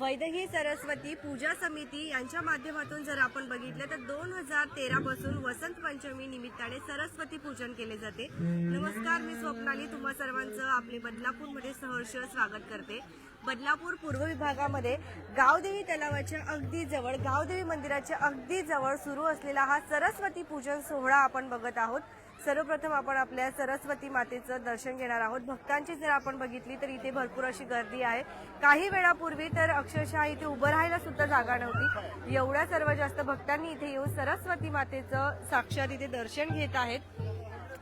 वैदही सरस्वती पूजा समिती यांच्या माध्यमातून जर आपण बघितलं तर दोन हजार तेरा पासून वसंत पंचमी निमित्ताने सरस्वती पूजन केले जाते. नमस्कार मी स्वप्नाली. तुम्हा सर्वांचं आपले बदलापूरमध्ये सहर्ष स्वागत करते. बदलापूर पूर्व विभागामध्ये गावदेवी तलावाच्या अगदी जवळ गावदेवी मंदिराच्या अगदी जवळ सुरू असलेला हा सरस्वती पूजन सोहळा आपण बघत आहोत. सर्वप्रथम आपण आपल्या सरस्वती मातेचं दर्शन घेणार आहोत. भक्तांची जर आपण बघितली तर इथे भरपूर अशी गर्दी आहे. काही वेळापूर्वी तर अक्षरशः इथे उभं राहायला सुद्धा जागा नव्हती. एवढ्या सर्व जास्त भक्तांनी इथे येऊन सरस्वती मातेचं साक्षात इथे दर्शन घेत आहेत.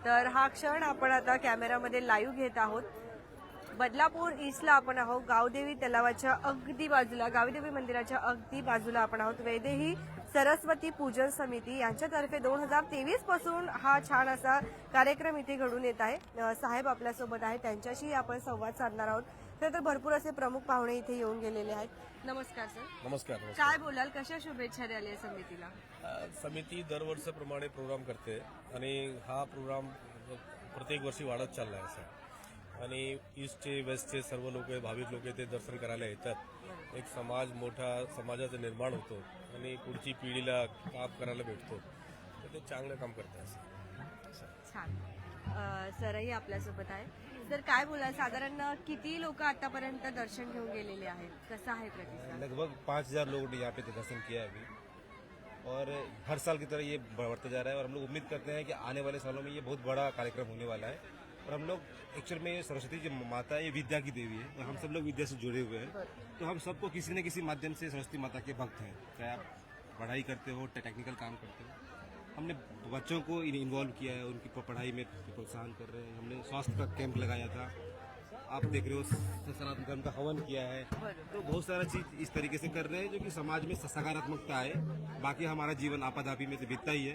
तर हा क्षण आपण आता कॅमेरामध्ये लाईव्ह घेत आहोत. बदलापूर ईस्टला आपण आहोत. गावदेवी तलावाच्या अगदी बाजूला गावदेवी मंदिराच्या अगदी बाजूला आपण आहोत. वैदेही सरस्वती पूजन समिती यांच्यातर्फे दोन हजार तेवीसपासून हा छान असा कार्यक्रम इथे घडून येत आहे. साहेब आपल्यासोबत आहे त्यांच्याशी आपण संवाद साधणार आहोत. खरं तर भरपूर असे प्रमुख पाहुणे इथे येऊन गेलेले आहेत. नमस्कार सर. नमस्कार काय बोलाल? कशा शुभेच्छा द्याल या समितीला? समिती दरवर्षाप्रमाणे प्रोग्राम करते आणि हा प्रोग्राम प्रत्येक वर्षी वाढत चालला आहे असा आणि ईस्टचे वेस्टचे सर्व लोक भाविक लोक ते दर्शन करायला येतात. एक समाज मोठा समाजाचं निर्माण होतो आणि पुढची पिढीला काम करायला भेटतो. तर ते चांगलं काम करतात असं. छान. सरही आपल्यासोबत आहे. सर काय बोलाल? साधारण किती लोक आतापर्यंत दर्शन घेऊन गेलेले आहेत? कसं आहे प्रतिसाद? लगभग पाँच हजार लोगों ने यहाँ पे दर्शन किया है अभी. और हर साल की तरह ये बढ़ता जा रहा है और हम लोग उम्मीद करते हैं कि आने वाले सालों में ये बहुत बड़ा कार्यक्रम होने वाला है। और हम लोग एक्चुअल में सरस्वती जो माता, ये विद्या की देवी है। और हम सब लोग विद्या से जुड़े हुए हैं। तो हम सबको किसी न किसी माध्यम से सरस्वती माता के भक्त हैं। चाहे आप पढ़ाई करते हो टेक्निकल काम करते हो। हमने बच्चों को इन्वॉल्व किया है, उनकी पढ़ाई में प्रोत्साहन कर रहे हैं। हमने स्वास्थ्य का कैंप लगाया था। आप देख रहे हो सनातन धर्म का हवन किया है। तो बहुत सारा चीज़ इस तरीके से कर रहे हैं, जो कि समाज में सकारात्मकता है बाकी हमारा जीवन आपाधापी में तो बीतता ही है।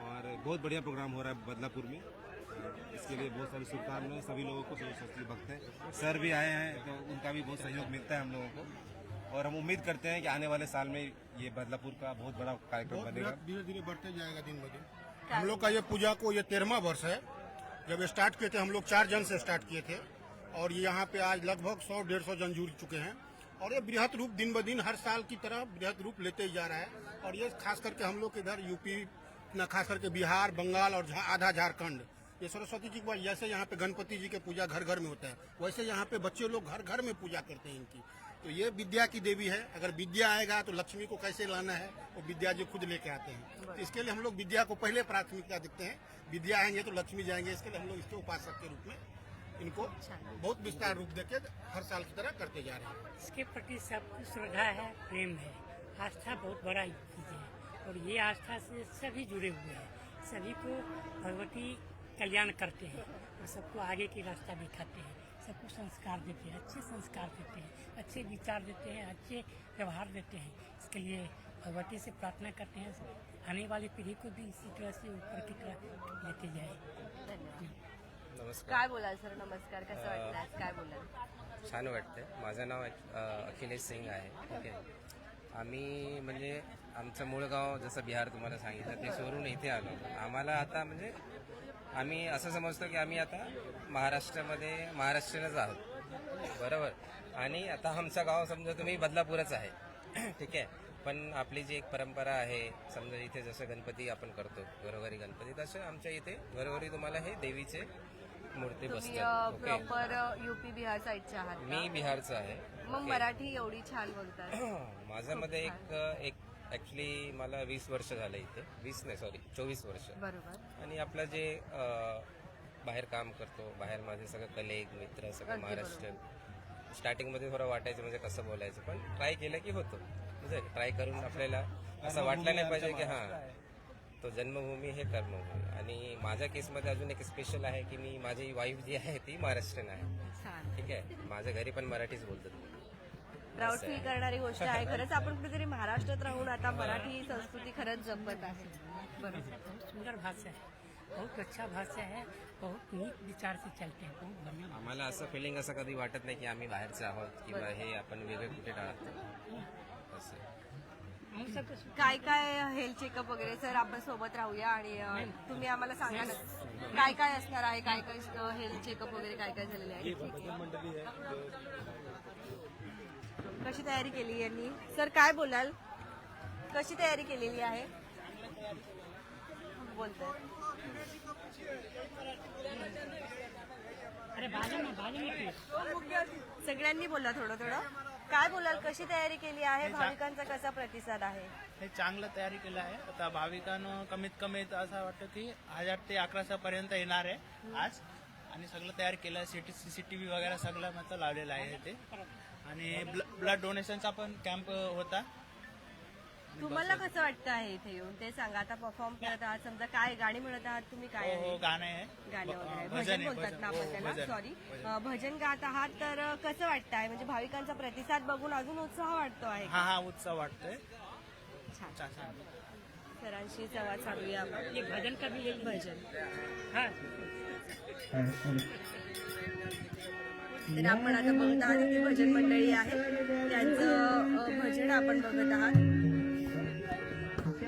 और बहुत बढ़िया प्रोग्राम हो रहा है बदलापुर में। इसके लिए बहुत सारी शुभकामनाएँ सभी लोगों को जो सरस्वती भक्त हैं। सर भी आए हैं तो उनका भी बहुत सहयोग मिलता है हम लोगों को। और हम उम्मीद करते हैं कि आने वाले साल में ये बदलापुर का बहुत बड़ा कार्यक्रम बनेगा। धीरे धीरे बढ़ते जाएगा दिन ब दिन। हम लोग का ये पूजा को ये तेरहवा वर्ष है। जब स्टार्ट किए थे हम लोग चार जन से स्टार्ट किए थे। और ये यहाँ पे आज लगभग सौ डेढ़ सौ जन जुड़ चुके हैं। और ये बृहत रूप दिन ब दिन हर साल की तरह बृहत रूप लेते ही जा रहा है। और ये खास करके हम लोग के इधर यूपी न खास करके बिहार बंगाल और आधा झारखंड। ये सरस्वती जी को जैसे यहाँ पे गणपति जी के पूजा घर घर में होता है वैसे यहाँ पे बच्चे लोग घर घर में पूजा करते हैं इनकी। तो ये विद्या की देवी है अगर विद्या आएगा तो लक्ष्मी को कैसे लाना है वो विद्या जी खुद लेके आते हैं। तो इसके लिए हम लोग विद्या को पहले प्राथमिकता देते हैं विद्या आएँगे तो लक्ष्मी जाएँगे इसके लिए हम लोग इसके उपासक के रूप में इनको बहुत विस्तार रूप देके हर साल की तरह करते जा रहे हैं। इसके प्रति सबकी श्रद्धा है प्रेम है आस्था बहुत बड़ा चीज़ है और ये आस्था से सभी जुड़े हुए हैं। सभी को भगवती कल्याण करते हैं और सबको आगे की रास्ता दिखाते हैं सबको संस्कार देते हैं अच्छे संस्कार देते हैं अच्छे विचार देते हैं अच्छे व्यवहार देते हैं। इसके लिए भगवती से प्रार्थना करते हैं आने वाली पीढ़ी को भी इसी तरह से ऊपर की तरह लेते जाए। नमस्कार। काय बोलाल सर? नमस्कार कसं वाटलं आज काय बोलाल? छान वाटतंय. माझं नाव अखिलेश सिंग आहे आहे आम्ही म्हणजे आमचं मूळ गाव जसं बिहार तुम्हाला सांगितलं ते सोडून इथे आलो. आम्हाला आता म्हणजे आम्ही असं समजतो की आम्ही आता महाराष्ट्रामध्ये महाराष्ट्रीयनच आहोत. बरोबर? आणि आता आमचं गाव समजा तुम्ही बदलापूरच आहे. ठीक आहे? पण आपली जी एक परंपरा आहे समजा इथे जसं गणपती आपण करतो घरोघरी गणपती तसं आमच्या इथे घरोघरी तुम्हाला हे देवीचे मूर्ती ओके? प्रॉपर युपी बिहार साईडचे आहात? मी बिहारचा आहे. मग मराठी एवढी छान बोलतात. माझ्या मध्ये एक एक ऍक्च्युली मला वीस वर्ष झालं इथे. वीस नाही सॉरी चोवीस वर्ष. बरोबर. आणि आपलं जे बाहेर काम करतो बाहेर माझे सगळे कलेग मित्र सगळे अगदी महाराष्ट्र स्टार्टिंगमध्ये थोडं वाटायचं म्हणजे कसं बोलायचं पण ट्राय केलं की होतं. म्हणजे ट्राय करून आपल्याला असं वाटलं नाही पाहिजे की हा तो जन्मभूमी हे कर्मभूमी. आणि माझ्या केसमध्ये अजून एक स्पेशल आहे की मी माझी वाईफ जी आहे ती महाराष्ट्रीयन आहे. ठीक आहे? माझ्या घरी पण मराठीच बोलतात प्राऊड फील करणारी गोष्ट आहे. खरंच आपण कुठेतरी महाराष्ट्रात राहून आता मराठी संस्कृती खरंच जपत आहे. बरोबर. बहुत सुंदर भाषा है। बहुत अच्छा भाषा है। बहुत नीक विचार से चलते हैं। बहुत बढ़िया आम्हाला असं फिलिंग असं कधी वाटत नाही की आम्ही बाहेरचे आहोत किंवा हे आपण वेगळे कुठे राहतो असं. हम सब तो काय काय हेल्थ चेकअप वगैरे? सर आपण सोबत राहूया आणि अ, तुम्ही आम्हाला सांगा ना. काय काय असणार आहे? काय काय हेल्थ चेकअप वगैरे काय काय झालेले आहे? ठीक आहे. कशा कशी तयारी केली यांनी? सर काय बोलाल? कशी तयारी केलेली आहे? बोलतोय. अरे बाजू में बाजू में क्यों? सगळ्यांनी बोला थोडं थोडं. काय बोलाल कशी तयारी केली आहे? भाविकांचा कसा प्रतिसाद आहे? हे चांगलं तयारी केलं आहे. आता भाविकांना कमीत कमी असं वाटतं की हजार ते अकराशे पर्यंत येणार आहे आज. आणि सगळं तयार केलं आहे. City C C T V वगैरे सगळं मतलब लावलेलं आहे ते आणि ब्लड डोनेशनचा पण कॅम्प होता. तुम्हाला कसं वाटतं आहे इथे येऊन? ते सांगा. आता परफॉर्म करत आहात. समजा काय गाणी म्हणत आहात तुम्ही काय हो हो आहे गाणं आहे. गाणे वगैरे. भजन आहे, बोलतात ना हो, आपण त्याला. भजन. सॉरी भजन. गात आहात तर कसं वाटतंय? म्हणजे भाविकांचा प्रतिसाद बघून अजून उत्साह वाटतो आहे हा हा उत्सव वाटतोय. छान. छान छान. सरांशी संवाद साधूया आपण. ये भजन का भी यही भजन. हाँ. तर आपण आता बघत आहात भजन मंडळी आहे त्यांचं अं, भजन आपण बघत आहात.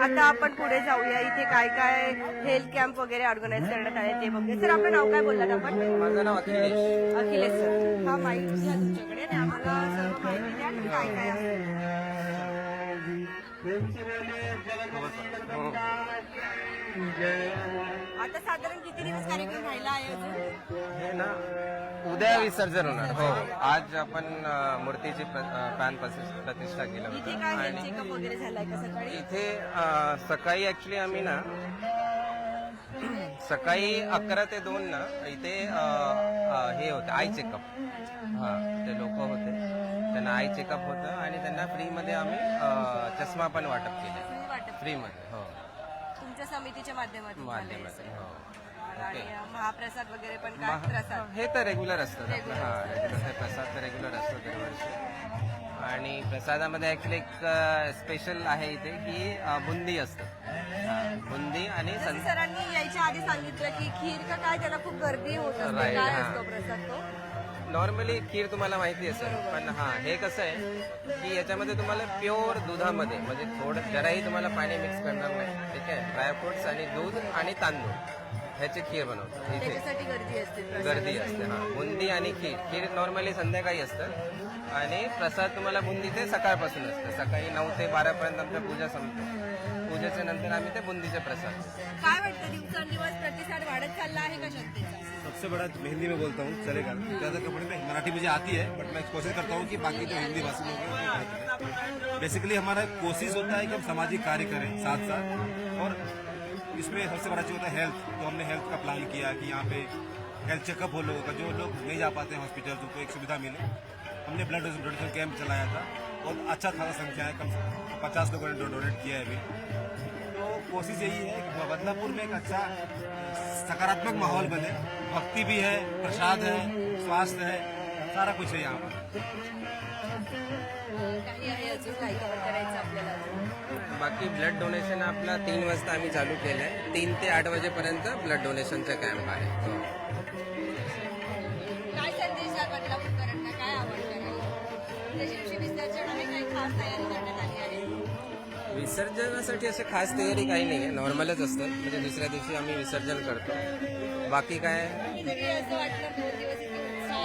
आता आपण पुढे जाऊया. इथे काय काय हेल्थ कॅम्प वगैरे ऑर्गनाईज करण्यात आले ते बघूया. सर आपलं नाव काय बोललात आपण? माझं नाव अखिलेश. अखिलेश सर. हा माहिती घ्या तुमच्याकडे. आणि आम्हाला सर्व माहिती द्या की काय काय आहे आता साधारण किती दिवस कार्यक्रम राहिला आहे अजून? हे ना उद्या विसर्जन होणार. हो. आज आपण अं, मूर्तीची प्र- अं, प्राण प्रतिष्ठा प्रतिष्ठा केलं इथे होतं काय हेल्थ आणि चेकअप वगैरे झालाय का सकाळी? इथे अं, सकाळी ऍक्च्युली आम्ही ना सकाळी अकरा ते दोन ना इथे अं, अं, हे होतं आय चेकअप हा ते लोक होते. त्यांना आय चेकअप होतं आणि त्यांना फ्रीमध्ये आम्ही अं, चष्मा पण वाटप केले वाटप. फ्रीमध्ये हो. तुमच्या समितीच्या माध्यमातून. हो. आणि महाप्रसाद वगैरे पण काय महा- प्रसाद? हे तर रेग्युलर असतं. Regular हा रेग्युलर प्रसाद तर रेग्युलर असतो दरवर्षी. आणि प्रसादामध्ये ऍक्च्युली एक स्पेशल आहे इथे की अ, बुंदी असतं. हा, बुंदी आणि जसं सं सरांनी यायच्या आधी सांगितलं की खीर का काय त्याला खूप गर्दी होत असते. Right, काय हा. असतो प्रसाद तो? नॉर्मली खीर तुम्हाला माहिती असेल पण हा हे कसं आहे की याच्यामध्ये तुम्हाला प्युअर दुधामध्ये म्हणजे थोडं जराही तुम्हाला पाणी मिक्स करणार नाही ठीक आहे? ड्रायफ्रुट्स आणि दूध आणि तांदूळ ह्याची खीर बनवतात इथे. असते. गर्दी असते हा. बुंदी आणि खीर खीर नॉर्मली संध्याकाळी असतं. आणि प्रसाद तुम्हाला बुंदी ते सकाळपासून असतं. सकाळी नऊ ते बारापर्यंत आमच्या पूजा संपते. पूजेच्या नंतर आम्ही ते बुंदीचे प्रसाद. काय वाटतं दिवसेंदिवस प्रतिसाद वाढत चालला आहे का जनतेचा? सबसे बड़ा हिंदी में बोलता हूँ चलेगा। ज़्यादा कपड़े में मराठी मुझे आती है बट मैं कोशिश करता हूँ कि बाकी जो हिंदी भाषी लोग बेसिकली हमारा कोशिश होता है कि हम सामाजिक कार्य करें साथ साथ और इसमें सबसे बड़ा चीज़ होता है हेल्थ तो हमने हेल्थ का प्लान किया कि यहाँ पे हेल्थ चेकअप हो लोगों का जो लोग नहीं जा पाते हैं हॉस्पिटल तो उनको एक सुविधा मिले। हमने ब्लड डोनेशन कैंप चलाया था बहुत अच्छा खासा संख्या है कम से कम पचास लोगों ने डोनेट किया है अभी। तो कोशिश यही है कि बदलापुर में एक अच्छा सकारात्मक माहौल बने। भक्ति भी है प्रसाद है स्वास्थ्य है सारा कुछ है यहाँ पर? बाकी ब्लड डोनेशन आपला तीन वाजता आम्ही चालू केलं आहे तीन ते आठ वाजेपर्यंत ब्लड डोनेशनचा कॅम्प आहे. हो. काय विसर्जनासाठी असं खास तयारी काही नाही आहे नॉर्मलच असतं. म्हणजे दुसऱ्या दिवशी आम्ही विसर्जन करतो. बाकी काय?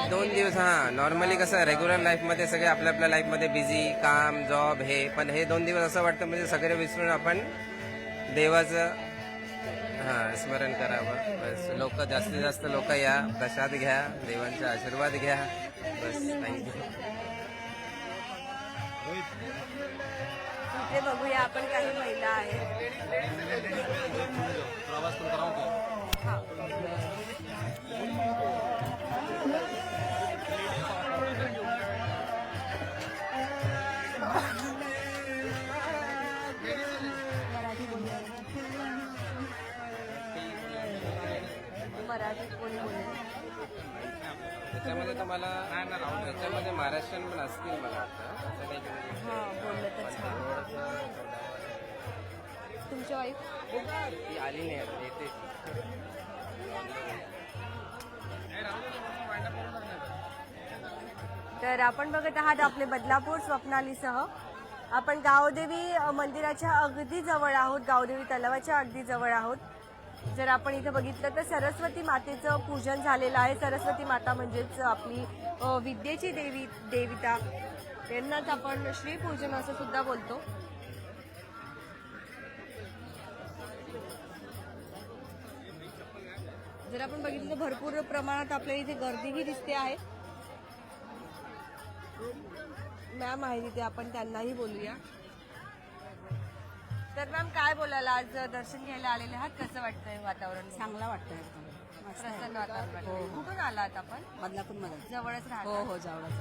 दोन दिवस हां. नॉर्मली कसं रेग्युलर लाईफमध्ये सगळे आपल्या आपल्या लाईफमध्ये बिझी काम जॉब हे पण हे दोन दिवस असं वाटतं म्हणजे सगळे विसरून आपण देवाचं हां स्मरण करावं. बस. लोक जास्तीत जास्त लोक या. प्रसाद घ्या. देवांचा आशीर्वाद घ्या. बस. थँक्यू इथे बघूया आपण काही महिला आहेत हा. मराठीत कोणी बोलत त्याच्यामध्ये तुम्हाला त्याच्यामध्ये महाराष्ट्रीयन पण असतील मला वाटतं असं काही हा बोललं तर छान. वाईफ ती आली नाही अजून, येते. तर आपण बघत आहात आपले बदलापूर स्वप्नालीसह. आपण गावदेवी मंदिराच्या अगदी जवळ आहोत गावदेवी तलावाच्या अगदी जवळ आहोत. जर आपण इथे बघितलं तर सरस्वती मातेचं पूजन झालेलं आहे. सरस्वती माता म्हणजेच आपली विद्येची देवी देविता. त्यांनाच आपण श्रीपूजन असं सुद्धा बोलतो. जर आपण बघितलं तर भरपूर प्रमाणात आपल्याला इथे गर्दीही दिसते आहे. मॅम आहे तिथे आपण त्यांनाही बोलूया. तर मॅम काय बोलायला आज दर्शन घ्यायला आलेले आहात? कसं वाटतंय वातावरण? चांगला वाटतं एकदम. मस्त आहे. प्रसन्न वातावरण. वाटतंय. कुठून आलात आपण? बदलापूरमध्ये जवळच हो हो जावळाच.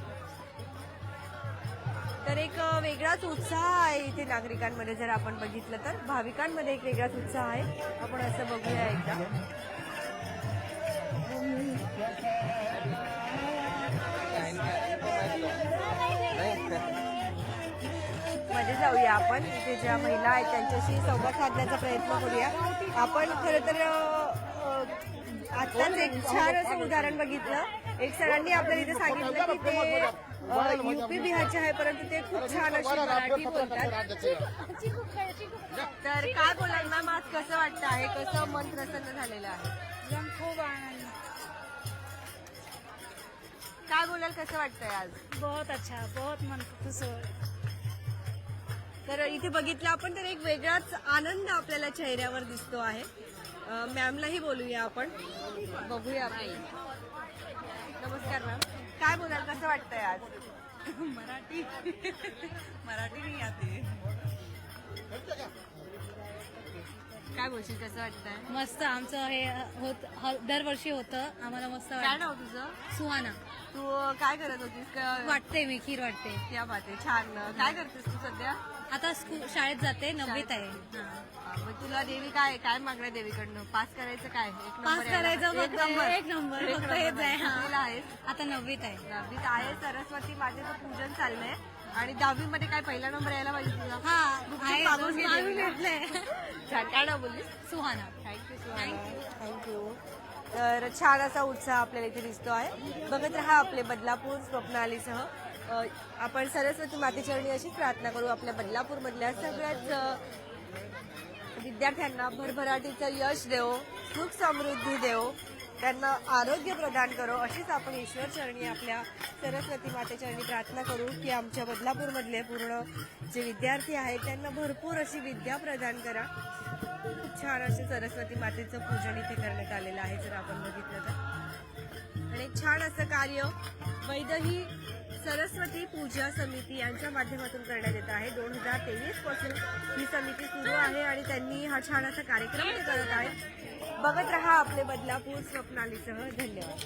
तर एक वेगळाच उत्साह आहे इथे नागरिकांमध्ये. जर आपण बघितलं तर भाविकांमध्ये एक वेगळाच उत्साह आहे. आपण असं बघूया एकदा. मध्ये जाऊया आपण. इथे ज्या महिला आहेत त्यांच्याशी संवाद साधण्याचा प्रयत्न करूया. आपण खरं तर आत्ताच एक छान असं उदाहरण बघितलं. एक सरांनी आपल्याला इथे सांगितलं की ते युपी बिहारचे आहे परंतु ते खूप छान अशी मराठी बोलतात. तर काय बोलाल मॅम आज कसं वाटतं आहे? कसं मन प्रसन्न झालेलं आहे? खूप आनंद. काय बोलाल कसं वाटतंय आज? बहुत अच्छा बहुत मन खुश हो तर इथे बघितलं आपण तर एक वेगळाच आनंद आपल्याला चेहऱ्यावर दिसतो आहे. मॅमलाही बोलूया आपण. बघूया. आपण नमस्कार मॅम. काय बोलाल? कसं वाटतंय आज? मराठी. मराठी नाही आते काय बोलशील? कसं वाटतंय? मस्त. आमचं हे होत ह- दरवर्षी होतं. आम्हाला मस्त काय वाटतं. नाव तुझं? सुहाना. तू काय करत होतीस का वाटते मी खीर वाटते. त्या बाते छान. काय करतेस तू सध्या? आता स्कूल शाळेत जाते नववीत आहे. हा. मग तुला देवी काय काय मागणं देवीकडनं? पास करायचं काय? एक पास यायला- करायचं फक्त नंबर. एक नंबर फक्त हेच आहे. हा. आहेस? आता नववीत आहे. दहावीत आहे. सरस्वती मातेचं पूजन चाललंय. आणि दहावी मध्ये काय पहिला नंबर यायला पाहिजे तुला? हा आहे. घेतलंय. छान. काय नाव बोललीस? सुहाना. थँक्यू थँक्यू तर छान असा उत्साह आपल्याला इथे दिसतो आहे. बघत राहा आपले बदलापूर स्वप्नालीसह. आपण सरस्वती मातेचरणी अशी प्रार्थना करू आपल्या बदलापूरमधल्या सगळ्याच विद्यार्थ्यांना भरभराटीचं यश देव सुख समृद्धी देव. त्यांना आरोग्य प्रदान करो अशीच आपण ईश्वर चरणी आपल्या सरस्वती मातेचरणी प्रार्थना करू की आमच्या बदलापूरमधले पूर्ण जे विद्यार्थी आहेत त्यांना भरपूर अशी विद्या प्रदान करा. खूप छान असे सरस्वती मातेचं पूजन इथे करण्यात आलेलं आहे जर आपण बघितलं तर. आणि छान असं कार्य वैदही सरस्वती पूजा समिती यांच्या माध्यमातून करण्यात येत आहे. दोन हजार तेवीसपासून ही समिती सुरू आहे आणि त्यांनी हा छान असा कार्यक्रम करत आहे. बघत रहा आपले बदलापूर स्वप्नालीसह. धन्यवाद.